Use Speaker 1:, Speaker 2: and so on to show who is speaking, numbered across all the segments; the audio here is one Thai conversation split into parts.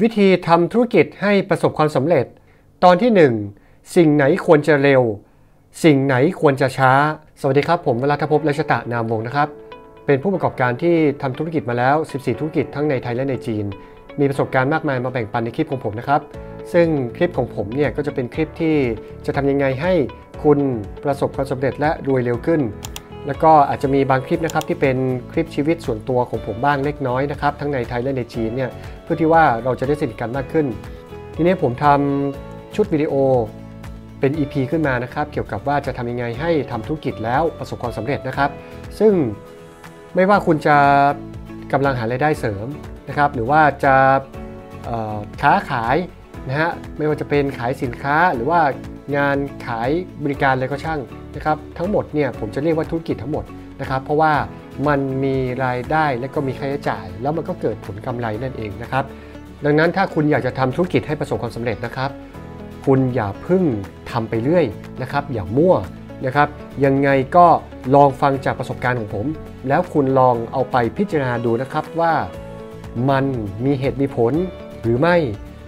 Speaker 1: วิธีทำธุรกิจให้ประสบความสำเร็จ ตอนที่ 1 สิ่งไหนควรจะเร็ว สิ่งไหนควรจะช้า สวัสดีครับ ผมวรัตภพและชตะนามวงนะครับ เป็นผู้ประกอบการที่ทำธุรกิจมาแล้ว 14 ธุรกิจทั้งในไทยและในจีน มีประสบการณ์มากมายมาแบ่งปันในคลิปของผมนะครับ ซึ่งคลิปของผมเนี่ยก็จะเป็นคลิปที่จะทำยังไงให้คุณประสบความสำเร็จและรวยเร็วขึ้น แล้วก็อาจจะมีบางคลิปนะครับที่เป็นคลิปชีวิตส่วนตัวของผมบ้างเล็กน้อยนะครับทั้งในไทยและในจีนเนี่ยเพื่อที่ว่าเราจะได้สนิทกันมากขึ้น ทีนี้ผมทำชุดวิดีโอเป็น EP ขึ้นมานะครับ เกี่ยวกับว่าจะทำยังไงให้ทำธุรกิจแล้วประสบความสำเร็จนะครับ ซึ่งไม่ว่าคุณจะกำลังหารายได้เสริมนะครับ หรือว่าจะค้าขายนะฮะไม่ว่าจะเป็นขายสินค้าหรือว่างานขายบริการอะไรก็ช่าง นะครับทั้งหมดเนี่ยผมจะเรียกว่าธุรกิจทั้งหมดนะครับเพราะว่ามันมีรายได้และก็มีค่าใช้จ่าย แล้วมันก็เกิดผลกำไรนั่นเองนะครับดังนั้นถ้าคุณอยากจะทำธุรกิจให้ประสบความสำเร็จนะครับ คุณอย่าพึ่งทำไปเรื่อยนะครับ อย่ามั่วนะครับ ยังไงก็ลองฟังจากประสบการณ์ของผม แล้วคุณลองเอาไปพิจารณาดูนะครับว่ามันมีเหตุมีผลหรือไม่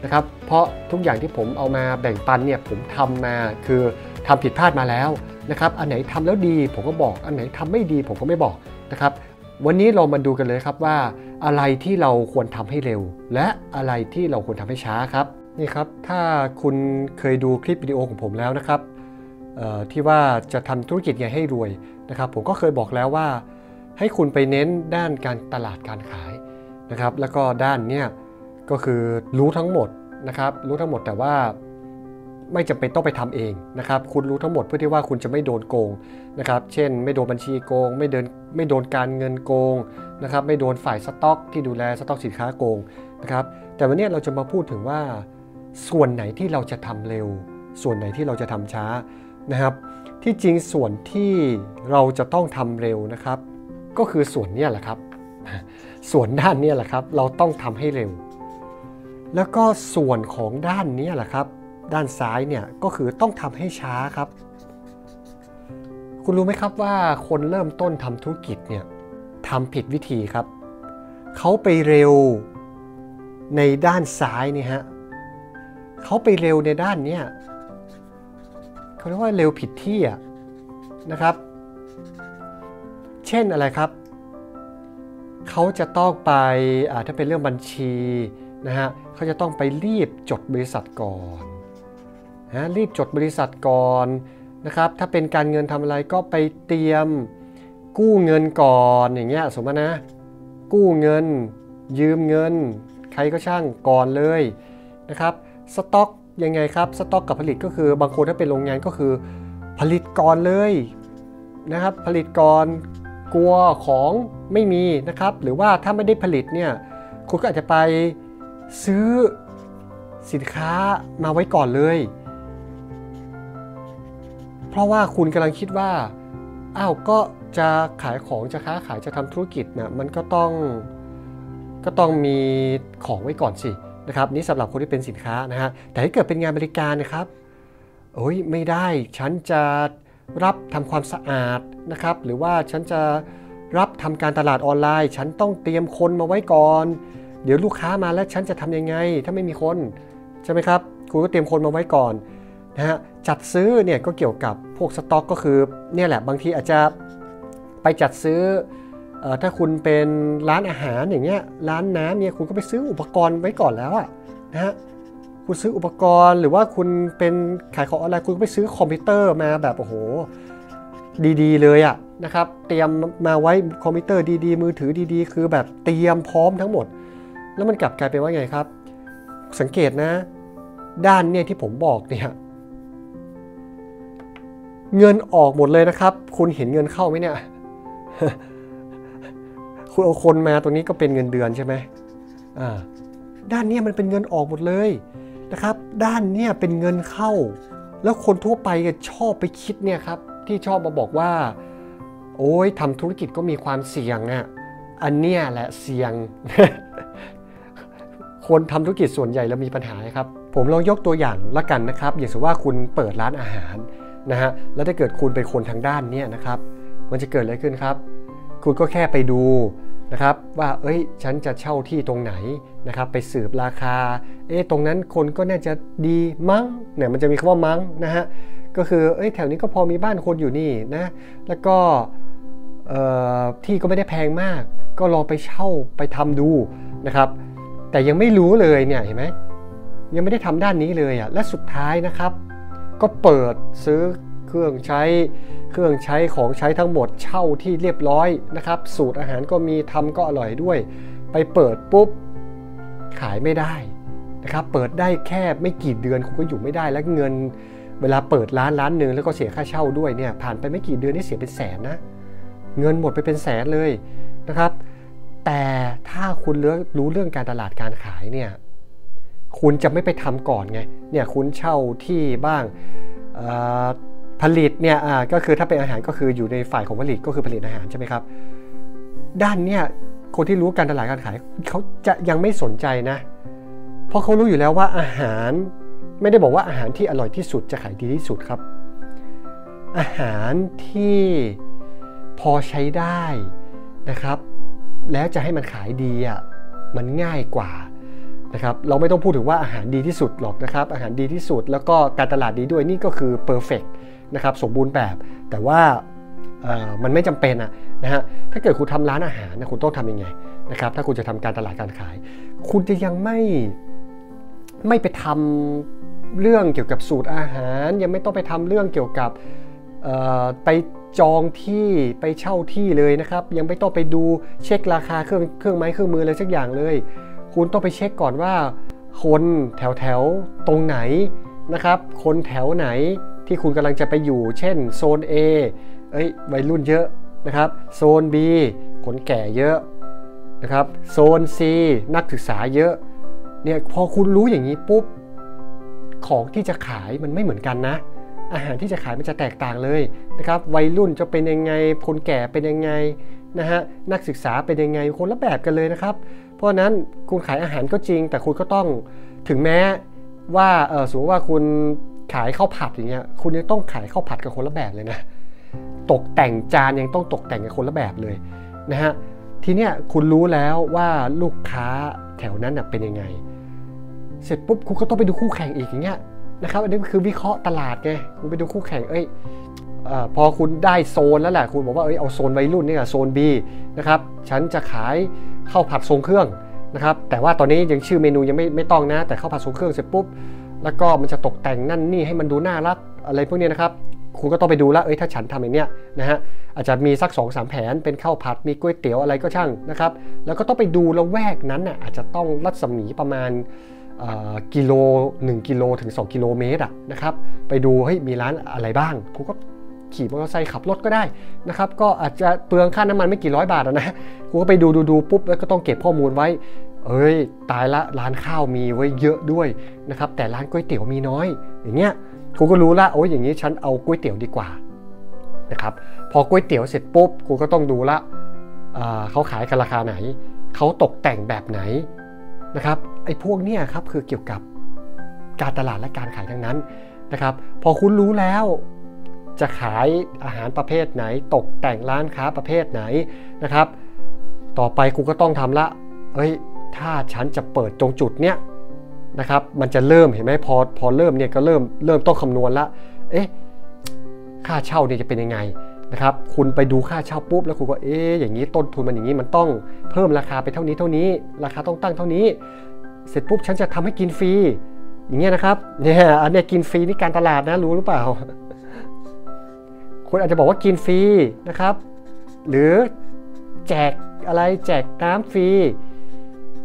Speaker 1: นะครับ เพราะทุกอย่างที่ผมเอามาแบ่งปันเนี่ยผมทำมาคือทำผิดพลาดมาแล้ว นะครับอันไหนทำแล้วดีผมก็บอกอันไหนทำไม่ดีผมก็ไม่บอกนะครับวันนี้เรามาดูกันเลยครับว่า อะไรที่เราควรทำให้เร็ว และอะไรที่เราควรทำให้ช้าครับนี่ครับถ้าคุณเคยดูคลิปวิดีโอของผมแล้วนะครับที่ว่าจะทำธุรกิจไงให้รวยนะครับ ผมก็เคยบอกแล้วว่า ให้คุณไปเน้นด้านการตลาดการขายนะครับ แล้วก็ด้านเนี้ยก็คือรู้ทั้งหมดนะครับ รู้ทั้งหมดแต่ว่า ไม่จำเป็นต้องไปทำเองนะครับ คุณรู้ทั้งหมดเพื่อที่ว่าคุณจะไม่โดนโกงนะครับ เช่น ไม่โดนบัญชีโกง ไม่เดินไม่โดนการเงินโกงนะครับ ไม่โดนฝ่ายสต็อก ที่ดูแลสต็อกสินค้าโกงนะครับ แต่วันนี้เราจะมาพูดถึงว่าส่วนไหนที่เราจะทำเร็ว ส่วนไหนที่เราจะทำช้านะครับ ที่จริงส่วนที่เราจะต้องทำเร็วนะครับ ก็คือส่วนนี้แหละครับ ส่วนด้านนี้แหละครับ เราต้องทำให้เร็ว แล้วก็ส่วนของด้านนี้แหละครับ ด้านซ้ายเนี่ยก็คือต้องทำให้ช้าครับ คุณรู้ไหมครับว่าคนเริ่มต้นทำธุรกิจเนี่ยทำผิดวิธีครับ เขาไปเร็วในด้านซ้ายนี่ฮะเขาไปเร็วในด้านเนี้ยเขาเรียกว่าเร็วผิดที่นะครับ เช่นอะไรครับ เขาจะต้องไปถ้าเป็นเรื่องบัญชีนะฮะเขาจะต้องไปรีบจดบริษัทก่อน นะรีบจดบริษัทก่อนนะครับ ถ้าเป็นการเงินทำอะไรก็ไปเตรียมกู้เงินก่อนอย่างเงี้ยสมมตินะ กู้เงิน ยืมเงิน ใครก็ช่างก่อนเลยนะครับสต็อกยังไงครับสต็อกกับผลิตก็คือบางคนถ้าเป็นโรงงานก็คือผลิตก่อนเลยนะครับผลิตก่อนกลัวของไม่มีนะครับ หรือว่าถ้าไม่ได้ผลิตเนี่ยคุณก็อาจจะไปซื้อสินค้ามาไว้ก่อนเลย เพราะว่าคุณกำลังคิดว่าอ้าวก็จะขายของจะค้าขายจะทำธุรกิจเนี่ยมันก็ต้องก็ต้องมีของไว้ก่อนสินะครับนี่สำหรับคนที่เป็นสินค้านะฮะแต่ถ้าเกิดเป็นงานบริการนะครับโอ้ยไม่ได้ฉันจะรับทำความสะอาดนะครับ หรือว่าฉันจะรับทำการตลาดออนไลน์ ฉันต้องเตรียมคนมาไว้ก่อน เดี๋ยวลูกค้ามาแล้วฉันจะทำยังไง ถ้าไม่มีคนใช่ไหมครับคุณก็เตรียมคนมาไว้ก่อน นะฮะจัดซื้อเนี่ยก็เกี่ยวกับพวกสต็อกก็คือเนี่ยแหละบางทีอาจจะไปจัดซื้อถ้าคุณเป็นร้านอาหารอย่างเงี้ยร้านน้ำเนี่ยคุณก็ไปซื้ออุปกรณ์ไว้ก่อนแล้วอะนะฮะคุณซื้ออุปกรณ์หรือว่าคุณเป็นขายของออนไลน์คุณก็ไปซื้อคอมพิวเตอร์มาแบบโอ้โหดีๆ เลยอะนะครับเตรียมมาไว้คอมพิวเตอร์ดีๆ มือถือดีๆ คือแบบเตรียมพร้อมทั้งหมด แล้วมันกลับกลายเป็นว่าไงครับ สังเกตนะ ด้านเนี่ยที่ผมบอกเนี่ย เงินออกหมดเลยนะครับ คุณเห็นเงินเข้าไหมเนี่ย คุณเอาคนมาตรงนี้ก็เป็นเงินเดือนใช่ไหมอ่าด้านนี้มันเป็นเงินออกหมดเลยนะครับ ด้านนี้เป็นเงินเข้า แล้วคนทั่วไปก็ชอบไปคิดเนี่ยครับ ที่ชอบมาบอกว่า โอ้ยทำธุรกิจก็มีความเสี่ยงอะอันเนี้ยแหละเสี่ยง คนทำธุรกิจส่วนใหญ่แล้วมีปัญหาครับ ผมลองยกตัวอย่างละกันนะครับ อย่างสมมติว่าคุณเปิดร้านอาหาร นะฮะแล้วถ้าเกิดคุณเป็นคนทางด้านนี้นะครับ มันจะเกิดอะไรขึ้นครับ คุณก็แค่ไปดูนะครับว่าเอ้ยฉันจะเช่าที่ตรงไหนนะครับไปสืบราคาเอ๊ะตรงนั้นคนก็น่าจะดีมั้งเนี่ยมันจะมีคำว่ามั้งนะฮะก็คือเอ้ยแถวนี้ก็พอมีบ้านคนอยู่นี่นะแล้วก็ที่ก็ไม่ได้แพงมาก ก็ลองไปเช่าไปทำดูนะครับ แต่ยังไม่รู้เลยเนี่ยเห็นไหมยังไม่ได้ทำด้านนี้เลยอะและสุดท้ายนะครับ ก็เปิดซื้อเครื่องใช้เครื่องใช้ของใช้ทั้งหมดเช่าที่เรียบร้อยนะครับ สูตรอาหารก็มีทำก็อร่อยด้วย ไปเปิดปุ๊บขายไม่ได้นะครับเปิดได้แค่ไม่กี่เดือนคุณก็อยู่ไม่ได้แล้วเงินเวลาเปิดร้านร้านหนึ่งแล้วก็เสียค่าเช่าด้วยเนี่ยผ่านไปไม่กี่เดือนนี่เสียเป็นแสนนะ เงินหมดไปเป็นแสนเลยนะครับ แต่ถ้าคุณรู้เรื่องการตลาดการขายเนี่ย คุณจะไม่ไปทำก่อนไงเนี่ยคุณเช่าที่บ้างผลิตเนี่ยก็คือถ้าเป็นอาหารก็คืออยู่ในฝ่ายของผลิตก็คือผลิตอาหารใช่ไหมครับ ด้านเนี่ยคนที่รู้การตลาดการขายเขาจะยังไม่สนใจนะ เพราะเขารู้อยู่แล้วว่าอาหารไม่ได้บอกว่าอาหารที่อร่อยที่สุดจะขายดีที่สุดครับ อาหารที่พอใช้ได้นะครับ แล้วจะให้มันขายดีอะมันง่ายกว่า นะครับเราไม่ต้องพูดถึงว่าอาหารดีที่สุดหรอกนะครับ อาหารดีที่สุดแล้วก็การตลาดดีด้วยนี่ก็คือเพอร์เฟกนะครับสมบูรณ์แบบ แต่ว่ามันไม่จำเป็นอะนะฮะถ้าเกิดคุณทำร้านอาหารนะคุณต้องทำยังไงนะครับ ถ้าคุณจะทำการตลาดการขาย คุณจะยังไม่ไม่ไปทำเรื่องเกี่ยวกับสูตรอาหาร ยังไม่ต้องไปทำเรื่องเกี่ยวกับไปจองที่ไปเช่าที่เลยนะครับ ยังไม่ต้องไปดูเช็คราคาเครื่องเครื่องไม้เครื่องมืออะไรสักอย่างเลย คุณต้องไปเช็คก่อนว่า คนแถวแถวตรงไหนนะครับ คนแถวไหนที่คุณกำลังจะไปอยู่ เช่นโซน A เอ้ยวัยรุ่นเยอะนะครับ โซน B คนแก่เยอะนะครับ โซน C นักศึกษาเยอะ เนี่ยพอคุณรู้อย่างนี้ปุ๊บ ของที่จะขายมันไม่เหมือนกันนะ อาหารที่จะขายมันจะแตกต่างเลยนะครับ วัยรุ่นจะเป็นยังไง คนแก่เป็นยังไงนะฮะ นักศึกษาเป็นยังไง คนละแบบกันเลยนะครับ ราะนั้นคุณขายอาหารก็จริง แต่คุณก็ต้องถึงแม้ว่าเออสมมติว่าคุณขายข้าวผัดอย่างเงี้ยคุณยังต้องขายข้าวผัดกับคนละแบบเลยนะตกแต่งจานยังต้องตกแต่งกับคนละแบบเลยนะฮะทีเนี้ยคุณรู้แล้วว่าลูกค้าแถวนั้นเป็นยังไง เสร็จปุ๊บคุณก็ต้องไปดูคู่แข่งอีกอย่างเงี้ยนะครับอันนี้คือวิเคราะห์ตลาดไงคุณไปดูคู่แข่งเอ้ยอพอคุณได้โซนแล้วแหละคุณบอกว่าเอ้ยเอาโซนวัยรุ่นนี่โซน B นะครับฉันจะขาย ข้าวผัดทรงเครื่องนะครับแต่ว่าตอนนี้ยังชื่อเมนูยังไม่ไม่ต้องนะ แต่ข้าวผัดทรงเครื่องเสร็จปุ๊บแล้วก็มันจะตกแต่งนั่นนี่ให้มันดูน่ารักอะไรพวกนี้นะครับคุณก็ต้องไปดูล้วเอ้ยถ้าฉันทำอย่างเนี้ยนะฮะอาจจะมีสัก2อสแผนเป็นข้าวผัดมีก๋วยเตี๋ยวอะไรก็ช่างนะครับ แล้วก็ต้องไปดูล้วแวกนั้นน่ะอาจจะต้องรัศมีประมาณกิโล 1 กิโลถึง 2 กิโลเมตรนะครับ ไปดูเฮ้ยมีร้านอะไรบ้างคุณก็ ขี่มอเตอร์ไซค์ขับรถก็ได้นะครับก็อาจจะเปลืองค่าน้ำมันไม่กี่ร้อยบาทนะคุณก็ไปดูดูดูปุ๊บแล้วก็ต้องเก็บข้อมูลไว้ เอ้ยตายละร้านข้าวมีไว้เยอะด้วยนะครับแต่ร้านก๋วยเตี๋ยวมีน้อย อย่างเงี้ยกูก็รู้ละโอ้ยอย่างนี้ฉันเอาก๋วยเตี๋ยวดีกว่านะครับพอก๋วยเตี๋ยวเสร็จปุ๊บกูก็ต้องดูละเขาขายกันราคาไหน เขาตกแต่งแบบไหนนะครับไอ้พวกเนี้ยครับคือเกี่ยวกับการตลาดและการขายทั้งนั้นนะครับ พอคุณรู้แล้ว จะขายอาหารประเภทไหน ตกแต่งร้านค้าประเภทไหนนะครับ ต่อไปกูก็ต้องทำละเฮ้ยถ้าฉันจะเปิดตรงจุดเนี้ยนะครับมันจะเริ่มเห็นไหมพอพอเริ่มเนี่ยก็เริ่มเริ่มต้องคำนวณละเอ๊ะค่าเช่าเนี่ยจะเป็นยังไงนะครับคุณไปดูค่าเช่าปุ๊บแล้วคุณก็เอ๊ะอย่างนี้ต้นทุนมันอย่างนี้มันต้องเพิ่มราคาไปเท่านี้เท่านี้ ราคาต้องตั้งเท่านี้ เสร็จปุ๊บฉันจะทำให้กินฟรีอย่างเงี้ยนะครับเนี่ยอันเนี้ยกินฟรีนี่การตลาดนะรู้หรือเปล่า คุณอาจจะบอกว่ากินฟรีนะครับ หรือแจกอะไรแจกน้ำฟรี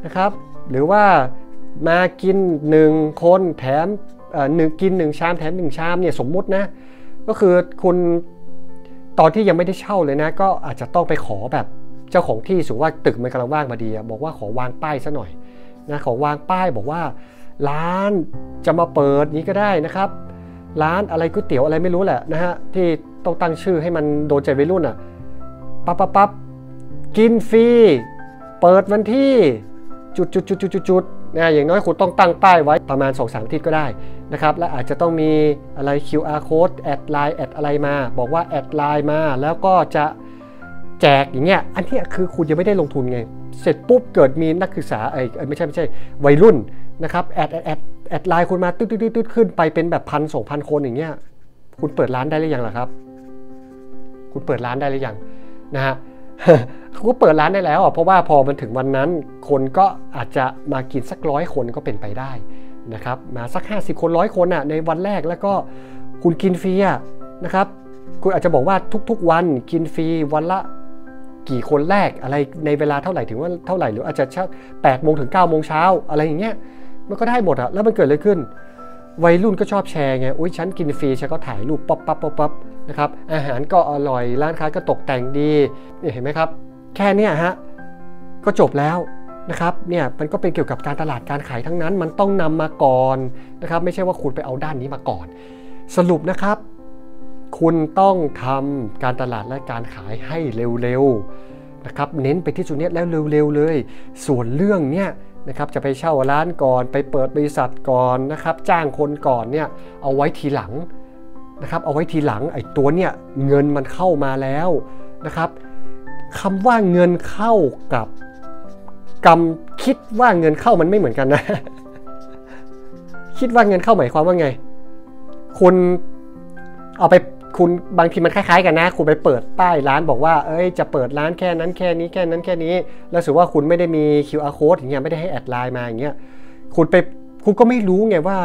Speaker 1: นะครับ หรือว่ามากิน 1 คนแถมหนึ่งกิน 1 ชามแถม 1 ชามเนี่ยสมมุตินะ ก็คือคุณตอนที่ยังไม่ได้เช่าเลยนะ ก็อาจจะต้องไปขอแบบเจ้าของที่สูว่าตึกมันกำลังว่างมาดีบอกว่าขอวางป้ายซะหน่อยนะขอวางป้ายบอกว่า ร้านจะมาเปิดนี้ก็ได้นะครับ ร้านอะไรก๋วยเตี๋ยวอะไรไม่รู้แหละนะฮะที่ ต้องตั้งชื่อให้มันโดนใจวัยรุ่นอะปั๊บปั๊บปั๊บกินฟรีเปิดวันที่จุดจุดจุดจุดจุดนะอย่างน้อยคุณต้องตั้งป้ายไว้ประมาณ2อสอาทิตย์ก็ได้นะครับ และอาจจะต้องมีอะไร QR code แอดไลน์แอดอะไรมา บอกว่าแอดไลน์มา แล้วก็จะแจกอย่างเงี้ย อันนี้คือคุณยังไม่ได้ลงทุนไง เสร็จปุ๊บเกิดมีนักศึกษาไอ้ไม่ใช่ไม่ใช่วัยรุ่นนะครับแอดแอดแอดแอดไลน์คุณมาตึ๊ดตึ๊ดตึ๊ดขึ้นไปเป็นแบบพันสองพันคนอย่างเงี้ย คุณเปิดร้านได้หรือยังล่ะครับ คุณเปิดร้านได้หรือยังนะฮะเขาก็เปิดร้านได้แล้วเพราะว่าพอมันถึงวันนั้นคนก็อาจจะมากินสักร้อยคนก็เป็นไปได้นะครับมาสัก 50 คนร้อยคนอะในวันแรกแล้วก็คุณกินฟรีอะนะครับคุณอาจจะบอกว่าทุกๆวันกินฟรีวันละกี่คนแรกอะไรในเวลาเท่าไหร่ถึงว่าเท่าไหร่หรืออาจจะแปดโมงถึง9ก้าโมงเช้าอะไรอย่างเงี้ยมันก็ได้หมดอะแล้วมันเกิดอะไรขึ้น วัยรุ่นก็ชอบแชร์ไงอุ้ยฉันกินฟรีฉันก็ถ่ายรูปป๊อปป๊อปป๊อปป๊อปนะครับอาหารก็อร่อยร้านค้าก็ตกแต่งดีเห็นไหมครับ แค่เนี้ยฮะก็จบแล้วนะครับเนี่ยมันก็เป็นเกี่ยวกับการตลาดการขายทั้งนั้น มันต้องนำมาก่อนนะครับ ไม่ใช่ว่าคุณไปเอาด้านนี้มาก่อน สรุปนะครับ คุณต้องทำการตลาดและการขายให้เร็วๆนะครับ เน้นไปที่จุดนี้แล้วเร็วๆเลย ส่วนเรื่องเนี้ย นะครับจะไปเช่าร้านก่อน ไปเปิดบริษัทก่อนนะครับ จ้างคนก่อนเนี่ยเอาไว้ทีหลังนะครับ เอาไว้ทีหลังไอ้ตัวเนี่ยเงินมันเข้ามาแล้วนะครับคำว่าเงินเข้ากับกำคิดว่าเงินเข้ามันไม่เหมือนกันนะ คิดว่าเงินเข้าหมายความว่าไง คุณเอาไป คุณบางทีมันคล้ายๆกันนะ คุณไปเปิดป้ายร้านบอกว่า เอ้ยจะเปิดร้านแค่นั้นแค่นี้แค่นั้นแค่นี้ แล้วถือว่าคุณไม่ได้มี QR code อย่างเงี้ยไม่ได้ให้แอดไลน์มาอย่างเงี้ยคุณไปคุณก็ไม่รู้ไงว่า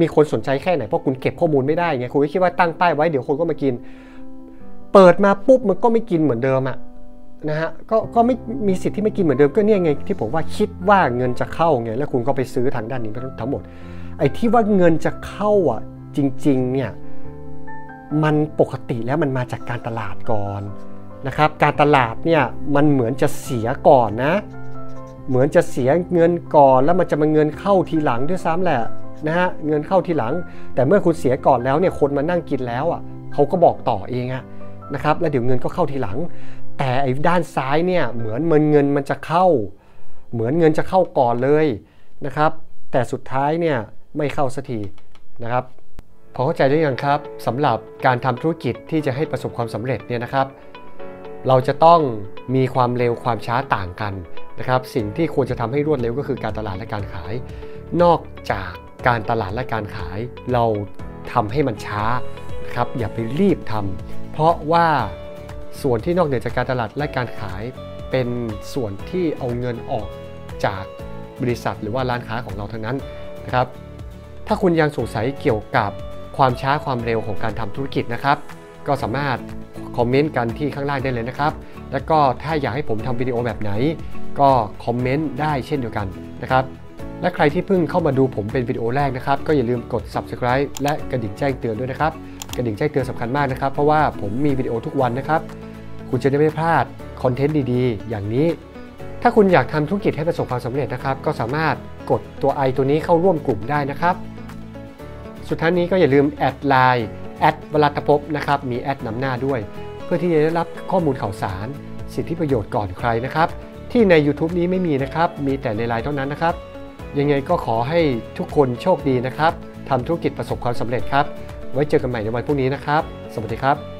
Speaker 1: มีคนสนใจแค่ไหนเพราะคุณเก็บข้อมูลไม่ได้ไงคุณก็คิดว่าตั้งป้ายไว้เดี๋ยวคนก็มากิน เปิดมาปุ๊บมันก็ไม่กินเหมือนเดิมอะนะฮะก็ก็ไม่มีสิทธิ์ที่ไม่กินเหมือนเดิมก็เนี่ยไงที่ผมว่าคิดว่าเงินจะเข้าไงแล้วคุณก็ไปซื้อทางด้านนี้ทั้งหมด ไอ้ที่ว่าเงินจะเข้าอะจริง ๆ เนี่ย มันปกติแล้วมันมาจากการตลาดก่อนนะครับ การตลาดเนี่ยมันเหมือนจะเสียก่อนนะ เหมือนจะเสียเงินก่อนแล้วมันจะมาเงินเข้าทีหลังด้วยซ้ำแหละนะฮะเงินเข้าทีหลัง แต่เมื่อคุณเสียก่อนแล้วเนี่ยคนมานั่งกินแล้วอะเขาก็บอกต่อเองอะนะครับแล้วเดี๋ยวเงินก็เข้าทีหลัง แต่ไอ้ด้านซ้ายเนี่ยเหมือนมันเงินมันจะเข้า เหมือนเงินจะเข้าก่อนเลยนะครับ แต่สุดท้ายเนี่ยไม่เข้าสักทีนะครับ พอเข้าใจหรือยังครับสำหรับการทำธุรกิจที่จะให้ประสบความสำเร็จเนี่ยนะครับ เราจะต้องมีความเร็วความช้าต่างกันนะครับ สิ่งที่ควรจะทำให้รวดเร็วก็คือการตลาดและการขาย นอกจากการตลาดและการขาย เราทำให้มันช้านะครับอย่าไปรีบทำเพราะว่าส่วนที่นอกเหนือจากการตลาดและการขาย เป็นส่วนที่เอาเงินออกจากบริษัทหรือว่าร้านค้าของเราทั้งนั้นนะครับ ถ้าคุณยังสงสัยเกี่ยวกับ ความช้าความเร็วของการทำธุรกิจนะครับ ก็สามารถคอมเมนต์กันที่ข้างล่างได้เลยนะครับ แล้วก็ถ้าอยากให้ผมทำวิดีโอแบบไหน ก็คอมเมนต์ได้เช่นเดียวกันนะครับและใครที่เพิ่งเข้ามาดูผมเป็นวิดีโอแรกนะครับ ก็อย่าลืมกด subscribe และกระดิ่งแจ้งเตือนด้วยนะครับ กระดิ่งแจ้งเตือนสำคัญมากนะครับ เพราะว่าผมมีวิดีโอทุกวันนะครับ คุณจะได้ไม่พลาดคอนเทนต์ดีๆ อย่างนี้ ถ้าคุณอยากทำธุรกิจให้ประสบความสำเร็จนะครับ ก็สามารถกดตัว i ตัวนี้เข้าร่วมกลุ่มได้นะครับ สุดท้ายนี้ก็อย่าลืมแอดไลน์แอดวลัตภพนะครับ มีแอดนำหน้าด้วย เพื่อที่จะได้รับข้อมูลข่าวสาร สิทธิประโยชน์ก่อนใครนะครับ ที่ใน YouTube นี้ไม่มีนะครับ มีแต่ในไลน์เท่านั้นนะครับ ยังไงก็ขอให้ทุกคนโชคดีนะครับทำธุรกิจประสบความสำเร็จครับ ไว้เจอกันใหม่ในวันพรุ่งนี้นะครับ สวัสดีครับ